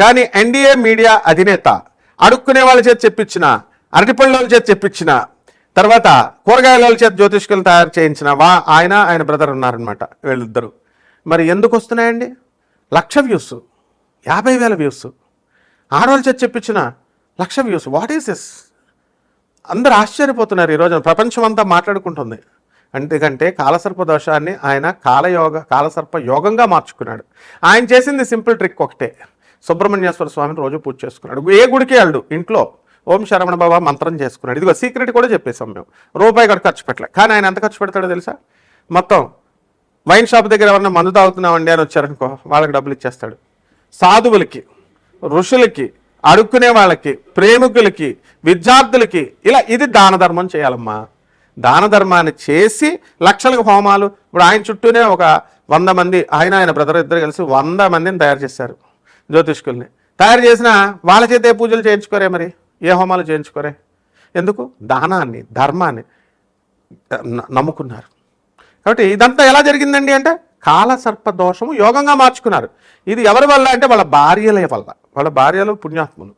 కానీ NDA media అధినేత అడుక్కునే వాళ్ళ చేత చెప్పించిన అరటిపళ్ళ చేతి చేత చెప్పించిన తర్వాత కూరగాయల చేతి చేత జ్యోతిష్కులు తయారు చేయించిన వా ఆయన ఆయన బ్రదర్ ఉన్నారనమాట వీళ్ళిద్దరు. మరి ఎందుకు వస్తున్నాయండి? లక్ష వ్యూస్ యాభై వేల వ్యూస్. ఆడవాళ్ళ చేత చెప్పించిన lakh views. What is this అందరూ ఆశ్చర్యపోతున్నారు ఈరోజు ప్రపంచం అంతా మాట్లాడుకుంటుంది. ఎందుకంటే కాలసర్ప దోషాన్ని ఆయన కాలయోగ కాలసర్ప యోగంగా మార్చుకున్నాడు. ఆయన చేసింది సింపుల్ ట్రిక్ ఒకటే. సుబ్రహ్మణ్యేశ్వర స్వామిని రోజు పూజ చేసుకున్నాడు. ఏ గుడికి వెళ్ళడు? ఇంట్లో. ఓం శరవణ బాబా మంత్రం చేసుకున్నాడు. ఇదిగో సీక్రెట్ కూడా చెప్పేసాం మేము. రూపాయి కూడా ఖర్చు పెట్టలే. కానీ ఆయన ఎంత ఖర్చు పెడతాడో తెలుసా? మొత్తం వైన్ షాప్ దగ్గర ఎవరన్నా మందు తాగుతున్నామండి అని వచ్చారనుకో వాళ్ళకి డబ్బులు ఇచ్చేస్తాడు. సాధువులకి ఋషులకి అడుక్కునే వాళ్ళకి ప్రేమికులకి విద్యార్థులకి ఇలా ఇది దాన ధర్మం చేయాలమ్మా. దాన ధర్మాన్ని చేసి లక్షలకు హోమాలు. ఇప్పుడు ఆయన చుట్టూనే ఒక వంద మంది ఆయన ఆయన బ్రదర్ ఇద్దరు కలిసి వంద మందిని తయారు చేశారు. జ్యోతిష్కుల్ని. తయారు చేసిన వాళ్ళ చేతే పూజలు చేయించుకోరే మరి? ఏ హోమాలు చేయించుకోరే? ఎందుకు? దానాన్ని ధర్మాన్ని నమ్ముకున్నారు. కాబట్టి ఇదంతా ఎలా జరిగిందండి అంటే కాలసర్ప దోషము యోగంగా మార్చుకున్నారు. ఇది ఎవరి వల్ల అంటే వాళ్ళ భార్యల వల్ల. వాళ్ళ భార్యలు పుణ్యాత్ములు.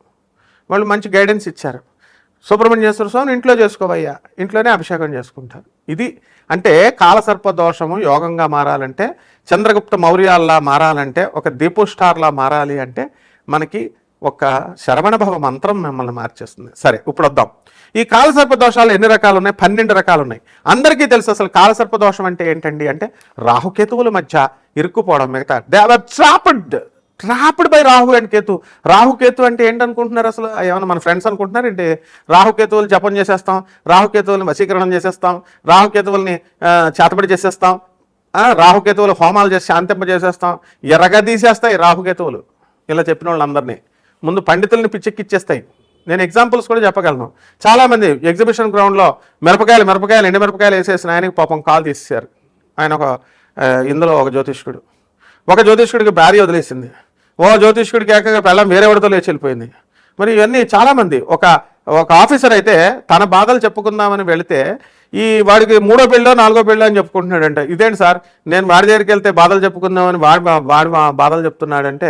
వాళ్ళు మంచి గైడెన్స్ ఇచ్చారు. సుబ్రహ్మణ్యేశ్వర స్వామిని ఇంట్లో చేసుకోవయ్యా. ఇంట్లోనే అభిషేకం చేసుకుంటారు. ఇది అంటే కాలసర్ప దోషము యోగంగా మారాలంటే చంద్రగుప్త మౌర్యాల్లా మారాలంటే ఒక దీపోస్టార్లా మారాలి అంటే మనకి ఒక శరవణభవ మంత్రం మిమ్మల్ని మార్చేస్తుంది. సరే ఇప్పుడు వద్దాం. ఈ కాలసర్ప దోషాలు ఎన్ని రకాలు ఉన్నాయి పన్నెండు రకాలు ఉన్నాయి అందరికీ తెలుసు అసలు కాలసర్ప దోషం అంటే ఏంటండి? అంటే రాహుకేతువుల మధ్య ఇరుక్కుపోవడం మిగతా they are trapped trapped by Rahu and Ketu. Rahuketu అంటే ఏంటనుకుంటున్నారు అసలు? ఏమైనా మన ఫ్రెండ్స్ అనుకుంటున్నారు? ఏంటి? రాహుకేతువులు జపం చేసేస్తాం. రాహుకేతువులను వశీకరణం చేసేస్తాం. రాహుకేతువుల్ని చేతబడి చేసేస్తాం. రాహుకేతువులు హోమాలు చేసి శాంతింప చేసేస్తాం. ఎర్రగా తీసేస్తాయి రాహుకేతువులు ఇలా చెప్పిన వాళ్ళందరినీ. ముందు పండితుల్ని పిచ్చెక్కిచ్చేస్తాయి. నేను ఎగ్జాంపుల్స్ కూడా చెప్పగలను. చాలామంది ఎగ్జిబిషన్ గ్రౌండ్లో మిరపకాయలు మిరపకాయలు ఎండి మిరపకాయలు వేసేసిన ఆయనకి పాపం కాల్ తీసేశారు. ఆయన ఒక ఇందులో ఒక జ్యోతిష్కుడు. ఒక జ్యోతిష్కుడికి భార్య వదిలేసింది. ఓ జ్యోతిష్కుడికి ఏకంగా పెళ్ళం వేరే వాడితో లేచి వెళ్ళిపోయింది. మరి ఇవన్నీ చాలామంది ఒక ఒక ఆఫీసర్ అయితే తన బాధలు చెప్పుకుందామని వెళితే ఈ వాడికి మూడో పెళ్ళో నాలుగో పెళ్ళో అని చెప్పుకుంటున్నాడంట. ఇదేంటి సార్? నేను వాడి దగ్గరికి వెళ్తే బాధలు చెప్పుకుందామని వాడి వాడి బాధలు చెప్తున్నాడంటే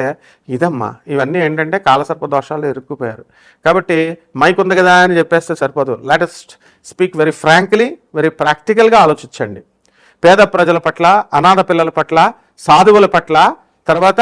ఇదమ్మా. ఇవన్నీ ఏంటంటే కాలసర్ప దోషాలు ఇరుక్కుపోయారు. కాబట్టి మైక్ ఉంది కదా అని చెప్పేస్తే సరిపోదు. Latest speak very frankly very ప్రాక్టికల్గా ఆలోచించండి. పేద ప్రజల పట్ల అనాథ పిల్లల పట్ల సాధువుల పట్ల తర్వాత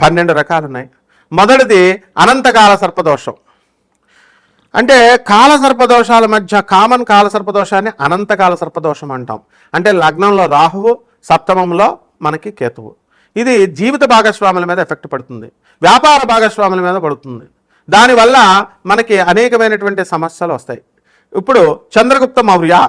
పన్నెండు రకాలు ఉన్నాయి మొదటిది అనంతకాల సర్పదోషం. అంటే కాల సర్పదోషాల మధ్య కామన్ కాల సర్పదోషాన్ని అనంతకాల సర్పదోషం అంటాం. అంటే లగ్నంలో రాహువు సప్తమంలో మనకి కేతువు. ఇది జీవిత భాగస్వాముల మీద ఎఫెక్ట్ పడుతుంది. వ్యాపార భాగస్వాముల మీద పడుతుంది. దానివల్ల మనకి అనేకమైనటువంటి సమస్యలు వస్తాయి. ఇప్పుడు చంద్రగుప్త మౌర్య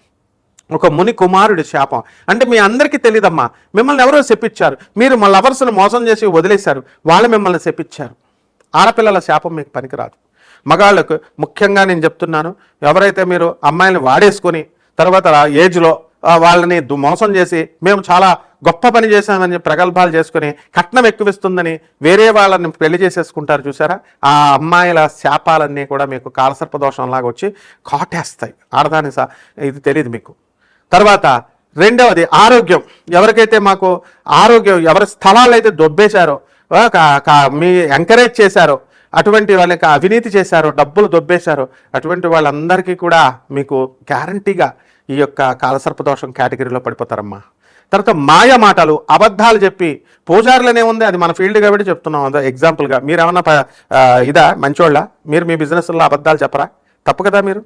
ఒక ముని కుమారుడి శాపం. అంటే మీ అందరికీ తెలియదమ్మా మిమ్మల్ని ఎవరో చెప్పించారు మీరు మా లవర్స్ను మోసం చేసి వదిలేశారు. వాళ్ళు మిమ్మల్ని చెప్పించారు ఆడపిల్లల శాపం మీకు పనికిరాదు. మగాళ్ళకు ముఖ్యంగా నేను చెప్తున్నాను ఎవరైతే మీరు అమ్మాయిని వాడేసుకొని తర్వాత ఏజ్లో వాళ్ళని మోసం చేసి మేము చాలా గొప్ప పని చేశామని ప్రగల్భాలు చేసుకుని కట్నం ఎక్కువిస్తుందని వేరే వాళ్ళని పెళ్ళి చేసేసుకుంటారు చూసారా ఆ అమ్మాయిల శాపాలన్నీ కూడా మీకు కాలసర్పదోషంలాగా వచ్చి కాటేస్తాయి. ఆడదాని సా ఇది తెలియదు మీకు. తర్వాత రెండవది ఆరోగ్యం. ఎవరికైతే మాకు ఆరోగ్యం ఎవరి స్థలాలు అయితే దొబ్బేశారో కా- కా- మీ ఎంకరేజ్ చేశారో అటువంటి వాళ్ళకి అవినీతి చేశారో డబ్బులు దొబ్బేశారో అటువంటి వాళ్ళందరికీ కూడా మీకు గ్యారంటీగా ఈ యొక్క కాలసర్పదోషం కేటగిరీలో పడిపోతారమ్మా. తర్వాత మాయ మాటలు అబద్ధాలు చెప్పి పూజారులనే ఉంది అది మన ఫీల్డ్ కాబట్టి చెప్తున్నాం. అదే ఎగ్జాంపుల్గా మీరు ఏమన్నా ప- ఇదా? మంచోళ్ళ? మీరు మీ బిజినెస్లో అబద్ధాలు చెప్పరా? తప్పు కదా మీరు?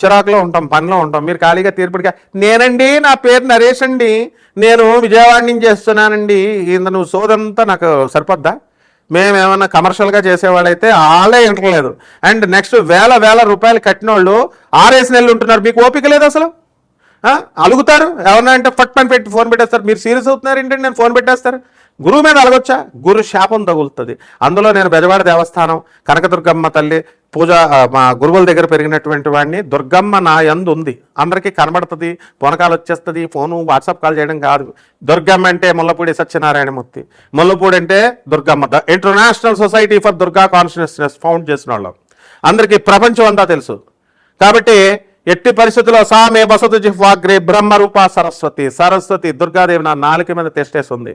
చిరాకులో ఉంటాం పనిలో ఉంటాం. మీరు ఖాళీగా తీర్పుడిగా నేనండి నా పేరు నరేష్ అండి. నేను విజయవాడ నుంచి చేస్తున్నానండి. ఇంత నువ్వు సోదంతా నాకు సరిపోద్దా? మేము ఏమన్నా కమర్షియల్గా చేసేవాళ్ళైతే ఆలే ఇంటలేదు అండ్ నెక్స్ట్ వేల వేల రూపాయలు కట్టిన వాళ్ళు ఆరేసి నెలలు ఉంటున్నారు. మీకు ఓపిక లేదు అసలు? అలుగుతారు? ఎవరన్నా అంటే ఫట్ పని పెట్టి ఫోన్ పెట్టేస్తారు. మీరు సీరియస్ అవుతున్నారు ఏంటంటే నేను ఫోన్ పెట్టేస్తారు. గురువు మీద అలగొచ్చా? గురు శాపం తగులుతుంది. అందులో నేను బెజవాడ దేవస్థానం కనకదుర్గమ్మ తల్లి పూజ మా గురువుల దగ్గర పెరిగినటువంటి వాడిని దుర్గమ్మ నా యందు ఉంది. అందరికీ కనబడుతుంది పొనకాలు వచ్చేస్తుంది ఫోను వాట్సాప్ కాల్ చేయడం కాదు. దుర్గమ్మ అంటే ముల్లపూడి సత్యనారాయణమూర్తి. ముల్లపూడి అంటే Durgamma. The international society for Durga consciousness found చేసిన వాళ్ళం అందరికీ ప్రపంచం అంతా తెలుసు. కాబట్టి ఎట్టి పరిస్థితుల్లో సామే బసతు జిహ్వాగ్రే బ్రహ్మరూప సరస్వతి సరస్వతి దుర్గాదేవి నా నాలుక మీద తెస్టేస్తుంది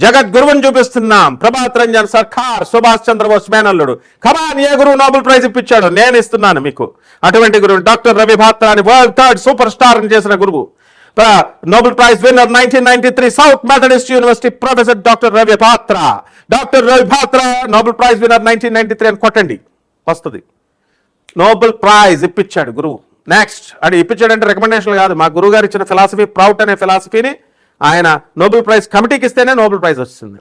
జగద్గురువుని చూపిస్తున్నాం. ప్రభాత్ రంజన్ సర్కార్ సుభాష్ చంద్రబోస్ మేనల్లుడు. కమాన్ ఏ గురువు నోబెల్ ప్రైజ్ ఇప్పించాడు నేను ఇస్తున్నాను మీకు. అటువంటి గురువు డాక్టర్ రవి భాత్రాని వరల్డ్ థర్డ్ సూపర్ స్టార్ అని చేసిన గురువు. Nobel prize winner nineteen ninety three South Methodist University professor doctor Ravi Batra doctor Ravi Batra Nobel prize winner nineteen ninety three అని కొట్టండి. వస్తుంది. నోబెల్ ప్రైజ్ ఇప్పించాడు గురువు. నెక్స్ట్ అది ఇప్పించాడంటే రికమెండేషన్ కాదు. మా గురువు గారు ఇచ్చిన ఫిలాసఫీ ప్రౌట్ అనే ఫిలాసఫీని ఆయన నోబెల్ ప్రైజ్ కమిటీకి ఇస్తేనే నోబెల్ ప్రైజ్ వస్తుంది.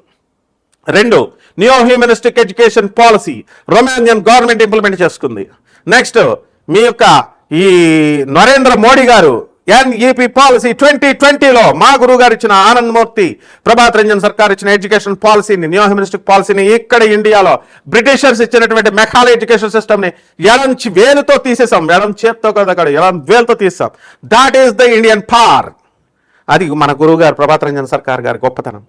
రెండు new humanistic education policy Romanian government implement చేసుకుంది. నెక్స్ట్ మీ యొక్క ఈ నరేంద్ర మోడీ గారు ఎన్ఈపి పాలసీ ట్వంటీ ట్వంటీలో మా గురువు గారు ఇచ్చిన ఆనంద్ మూర్తి ప్రభాత్ రంజన్ సర్కార్ ఇచ్చిన ఎడ్యుకేషన్ పాలసీని న్యూ హ్యూమనిస్టిక్ పాలసీని ఇక్కడ ఇండియాలో బ్రిటిషర్స్ ఇచ్చినటువంటి మెకాల ఎడ్యుకేషన్ సిస్టమ్ని ఎలంచి వేలుతో తీసేసాం ఎడం చేత్తో కదా అక్కడ వేలుతో తీసాం దాట్ ఈస్ ద ఇండియన్ పార్ అది మన గురువు గారు ప్రభాత్ రంజన్ సర్కార్ గారి గొప్పతనం.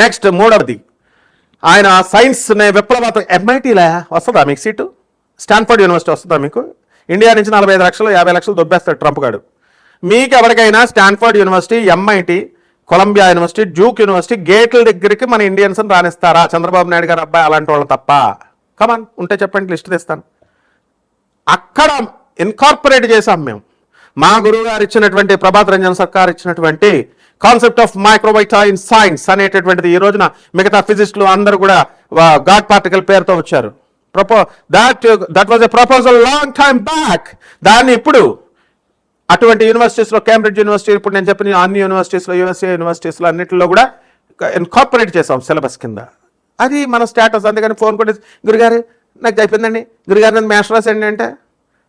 నెక్స్ట్ మూడవది. ఆయన సైన్స్ నే విప్లవాత్మక ఎంఐటీలా వస్తుందా మీకు సీటు? స్టాన్ఫర్డ్ యూనివర్సిటీ వస్తుందా మీకు? ఇండియా నుంచి నలభై ఐదు లక్షలు యాభై లక్షలు దొబ్బేస్తాడు ట్రంప్ గారు మీకు ఎవరికైనా Stanford University MIT Columbia University juke University గేట్ల దగ్గరికి మన ఇండియన్స్ రానిస్తారా? చంద్రబాబు నాయుడు గారు అబ్బాయి అలాంటి వాళ్ళు తప్ప. కమాన్ ఉంటే చెప్పండి లిస్ట్ తెస్తాను. అక్కడ ఇన్కార్పొరేట్ చేసాం మేము. మా గురువు గారు ఇచ్చినటువంటి ప్రభాత్ రంజన్ సర్కార్ ఇచ్చినటువంటి concept of microvita in science అనేటటువంటిది ఈ రోజున మిగతా ఫిజిస్టులు అందరూ కూడా గాడ్ పార్టికల్ పేరుతో వచ్చారు. ప్రపో that that was a proposal long time back దాన్ని ఇప్పుడు అటువంటి యూనివర్సిటీస్లో కేంబ్రిడ్జ్ యూనివర్సిటీ ఇప్పుడు నేను చెప్పిన అన్ని యూనివర్సిటీస్లో యూఎస్ఏ యూనివర్సిటీస్లో అన్నింటిలో కూడా ఇన్కార్పొరేట్ చేసాం సిలబస్ కింద. అది మన స్టేటస్ అందుకని ఫోన్ కొట్టి గురుగారు నాకు అయిపోయిందండి. గురుగారు నన్ను మ్యాష్ రాసండి అంటే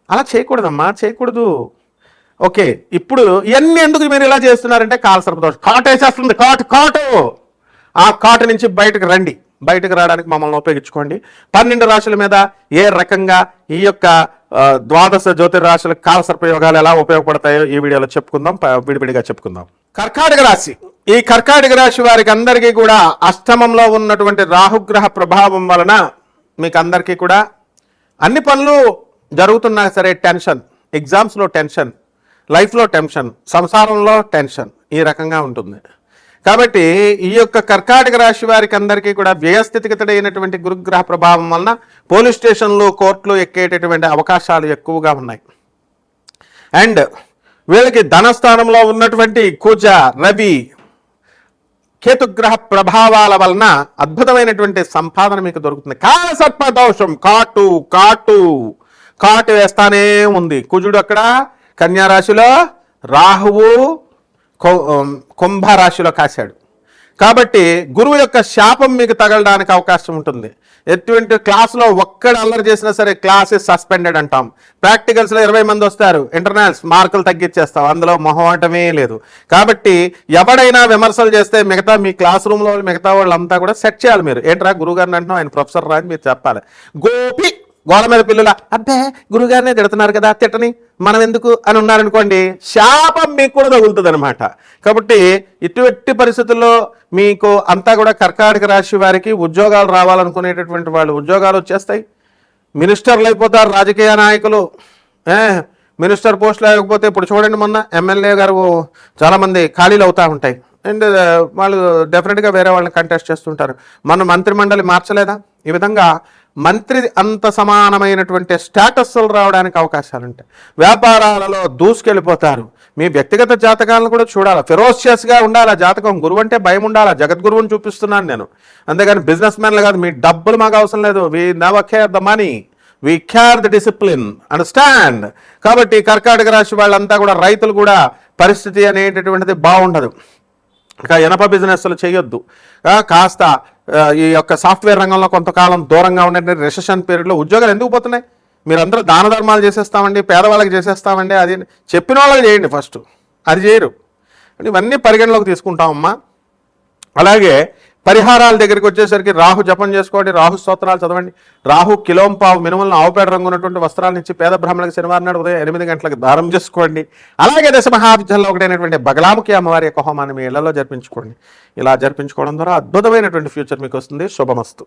అలా చేయకూడదమ్మా చేయకూడదు. ఓకే ఇప్పుడు ఇవన్నీ ఎందుకు మీరు ఇలా చేస్తున్నారంటే కాల సర్పదోషం. కాటు వేసేస్తుంది కాటు కాటు! ఆ కాటు నుంచి బయటకు రండి. బయటకు రావడానికి మమ్మల్ని ఉపయోగించుకోండి. పన్నెండు రాశుల మీద ఏ రకంగా ఈ యొక్క ద్వాదశ జ్యోతిర్రాశుల కాల సర్పయోగాలు ఎలా ఉపయోగపడతాయో ఈ వీడియోలో చెప్పుకుందాం విడివిడిగా చెప్పుకుందాం. కర్కాటక రాశి. ఈ కర్కాటక రాశి వారికి అందరికీ కూడా అష్టమంలో ఉన్నటువంటి రాహుగ్రహ ప్రభావం వలన మీకు అందరికీ కూడా అన్ని పనులు జరుగుతున్నా సరే టెన్షన్ ఎగ్జామ్స్లో టెన్షన్ లైఫ్లో టెన్షన్ సంసారంలో టెన్షన్ ఈ రకంగా ఉంటుంది. కాబట్టి ఈ యొక్క కర్కాటక రాశి వారికి అందరికీ కూడా వ్యయస్థితిగతుడైనటువంటి గురుగ్రహ ప్రభావం వలన పోలీస్ స్టేషన్లు కోర్టులు ఎక్కేటటువంటి అవకాశాలు ఎక్కువగా ఉన్నాయి. అండ్ వీళ్ళకి ధనస్థానంలో ఉన్నటువంటి కుజ రవి కేతుగ్రహ ప్రభావాల వలన అద్భుతమైనటువంటి సంపాదన మీకు దొరుకుతుంది. కాలసర్ప దోషం కాటు కాటు. కాటు వేస్తానే ఉంది. కుజుడు అక్కడ కన్యా రాశిలో రాహువు కుంభరాశిలో కుంభ రాశిలో కాశాడు. కాబట్టి గురువు యొక్క శాపం మీకు తగలడానికి అవకాశం ఉంటుంది. ఎటువంటి క్లాస్లో ఒక్కడ అల్లరి చేసినా సరే క్లాస్ సస్పెండెడ్ అంటాం. ప్రాక్టికల్స్లో ఇరవై మంది వస్తారు. ఇంటర్నల్స్ మార్కులు తగ్గించేస్తాం. అందులో మొహమాటమే లేదు. కాబట్టి ఎవడైనా విమర్శలు చేస్తే మిగతా మీ క్లాస్ రూమ్లో మిగతా వాళ్ళంతా కూడా సెట్ చేయాలి మీరు. ఏంట్రా గురువు గారిని అంటున్నాం ఆయన ప్రొఫెసర్ రా అని మీరు చెప్పాలి. గోపి గోడ మీద పిల్లల అబ్బే గురుగారినే తిడుతున్నారు కదా తిట్టని మనం ఎందుకు? అని ఉన్నారనుకోండి శాపం మీకు కూడా తగులుతుంది అనమాట కాబట్టి ఇటువంటి పరిస్థితుల్లో మీకు అంతా కూడా కర్కాటక రాశి వారికి ఉద్యోగాలు రావాలనుకునేటటువంటి వాళ్ళు ఉద్యోగాలు వచ్చేస్తాయి. మినిస్టర్లు అయిపోతారు రాజకీయ నాయకులు. ఏ, మినిస్టర్ పోస్ట్ లేకపోతే ఇప్పుడు చూడండి మొన్న ఎమ్మెల్యే గారు చాలామంది ఖాళీలు అవుతూ ఉంటాయి. అండ్ వాళ్ళు డెఫినెట్గా వేరే వాళ్ళని కంటెస్ట్ చేస్తుంటారు. మనం మంత్రిమండలి మార్చలేదా? ఈ విధంగా మంత్రి అంత సమానమైనటువంటి స్టేటస్లు రావడానికి అవకాశాలు ఉంటాయి వ్యాపారాలలో దూసుకెళ్ళిపోతారు. మీ వ్యక్తిగత జాతకాలను కూడా చూడాలి. ఫెరోషియస్గా ఉండాలి ఆ జాతకం. గురువు అంటే భయం ఉండాలి. జగద్గురువుని చూపిస్తున్నాను నేను. అంతేగాని బిజినెస్ మ్యాన్లు కాదు మీ డబ్బులు మాకు అవసరం లేదు. We never care the money we care the discipline understand కాబట్టి కర్కాటక రాశి వాళ్ళంతా కూడా రైతులు కూడా పరిస్థితి అనేటటువంటిది బాగుండదు. ఇంకా ఇనప బిజినెస్లు చేయొద్దు. కాస్త ఈ యొక్క సాఫ్ట్వేర్ రంగంలో కొంతకాలం దూరంగా ఉండే రిసెషన్ పీరియడ్లో ఉద్యోగాలు ఎందుకు పోతున్నాయి? మీరందరూ దాన ధర్మాలు చేసేస్తామండి పేదవాళ్ళకి చేసేస్తామండి అది చెప్పిన వాళ్ళకి చేయండి ఫస్ట్ అది చేయరు. ఇవన్నీ పరిగణలోకి తీసుకుంటామమ్మా. అలాగే పరిహారాల దగ్గరికి వచ్చేసరికి రాహు జపం చేసుకోండి రాహు స్తోత్రాలు చదవండి. రాహు కిలోంపావు మినుమలను ఆవుపేట రంగు ఉన్నటువంటి వస్త్రాలు ఇచ్చి పేద బ్రాహ్మణులకు శనివారం నాడు ఉదయం ఎనిమిది గంటలకు దారం చేసుకోండి. అలాగే దశ మహావిద్యల్లో ఒకటైనటువంటి బగలాముఖి అమ్మవారి యొక్క హోమాన్ని మీ ఇళ్ళలో జరిపించుకోండి. ఇలా జరిపించుకోవడం ద్వారా అద్భుతమైనటువంటి ఫ్యూచర్ మీకు వస్తుంది. శుభమస్తు.